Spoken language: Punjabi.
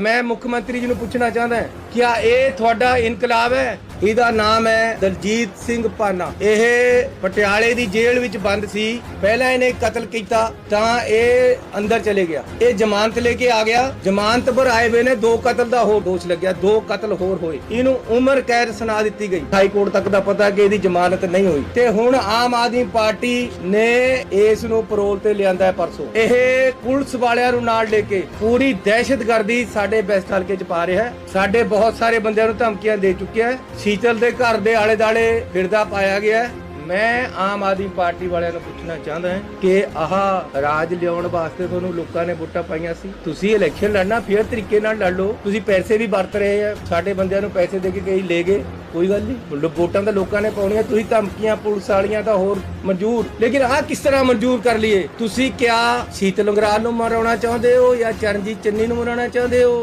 ਮੈਂ ਮੁੱਖ ਮੰਤਰੀ ਜੀ ਨੂੰ ਪੁੱਛਣਾ ਚਾਹੁੰਦਾ ਹਾਂ ਕਿ ਇਹ ਤੁਹਾਡਾ ਇਨਕਲਾਬ ਹੈ? ਇਹਦਾ ਨਾਮ ਹੈ ਦਲਜੀਤ ਸਿੰਘ ਪਾਨਾ। ਇਹ ਪਟਿਆਲੇ ਦੀ ਜੇਲ੍ਹ ਵਿੱਚ ਬੰਦ ਸੀ। ਪਹਿਲਾਂ ਇਹਨੇ ਕਤਲ ਕੀਤਾ, ਤਾਂ ਇਹ ਅੰਦਰ ਚਲੇ ਗਿਆ। ਇਹ ਜ਼ਮਾਨਤ ਲੈ ਕੇ ਆ ਗਿਆ। ਜ਼ਮਾਨਤ ਪਰ ਆਏ ਹੋਏ ਨੇ ਦੋ ਕਤਲ ਦਾ ਹੋਰ ਦੋਸ਼ ਲੱਗਿਆ। ਦੋ ਕਤਲ ਹੋਰ ਹੋਏ। ਇਹਨੂੰ ਉਮਰ ਕੈਦ ਸੁਣਾ ਦਿੱਤੀ ਗਈ। ਹਾਈ ਕੋਰਟ ਤੱਕ ਦਾ ਪਤਾ ਕਿ ਇਹਦੀ ਜ਼ਮਾਨਤ ਨਹੀਂ ਹੋਈ। ਤੇ ਹੁਣ ਆਮ ਆਦਮੀ ਪਾਰਟੀ ਨੇ ਇਸ ਨੂੰ ਪਰੋਲ ਤੇ ਲਿਆਂਦਾ ਹੈ ਪਰਸੋਂ। ਇਹ ਪੁਲਿਸ ਵਾਲਿਆਂ ਨੂੰ ਨਾਲ ਲੈ ਕੇ ਪੂਰੀ ਦਹਿਸ਼ਤਗਰਦੀ ਸਾਡੇ ਬੈਸਟ ਹਲਕੇ ਚ ਪਾ ਰਿਹਾ ਹੈ। ਸਾਡੇ ਬਹੁਤ ਸਾਰੇ ਬੰਦਿਆਂ ਨੂੰ ਧਮਕੀਆਂ ਦੇ ਚੁੱਕਿਆ ਹੈ। ਸ਼ੀਤਲ ਦੇ ਘਰ ਦੇ ਆਲੇ ਦਾਲੇ ਫਿਰਦਾ ਪਾਇਆ ਗਿਆ। ਮੈਂ ਆਮ ਆਦਮੀ ਪਾਰਟੀ ਵਾਲਿਆਂ ਨੂੰ ਪੁੱਛਣਾ ਚਾਹੁੰਦਾ ਹਾਂ ਕਿ ਆਹ ਰਾਜ ਲਿਆਉਣ ਵਾਸਤੇ ਤੁਹਾਨੂੰ ਲੋਕਾਂ ਨੇ ਵੋਟਾਂ ਪਾਈਆਂ ਸੀ। ਤੁਸੀਂ ਇਲੈਕਸ਼ਨ ਲੜਨਾ, ਫੇਰ ਤਰੀਕੇ ਨਾਲ ਲੜ ਲਓ। ਤੁਸੀਂ ਪੈਸੇ ਵੀ ਵਰਤ ਰਹੇ ਆ। ਸਾਡੇ ਬੰਦਿਆਂ ਨੂੰ ਪੈਸੇ ਦੇ ਕੇ ਕਈ ਲੈ ਗਏ। ਕੋਈ ਗੱਲ ਨਹੀਂ। ਵੋਟਾਂ ਤਾਂ ਲੋਕਾਂ ਨੇ ਪਾਉਣੀਆਂ। ਤੁਸੀਂ ਧਮਕੀਆਂ, ਪੁਲਿਸ ਵਾਲੀਆਂ ਤਾਂ ਹੋਰ ਮਨਜ਼ੂਰ। ਲੇਕਿਨ ਆਹ ਕਿਸ ਤਰ੍ਹਾਂ ਮਨਜ਼ੂਰ ਕਰ ਲਈਏ? ਤੁਸੀਂ ਕਿਆ ਸ਼ੀਤਲ ਲੰਗਰਾਲ ਨੂੰ ਮਰਾਉਣਾ ਚਾਹੁੰਦੇ ਹੋ ਜਾਂ ਚਰਨਜੀਤ ਚੰਨੀ ਨੂੰ ਮਰਾਉਣਾ ਚਾਹੁੰਦੇ ਹੋ?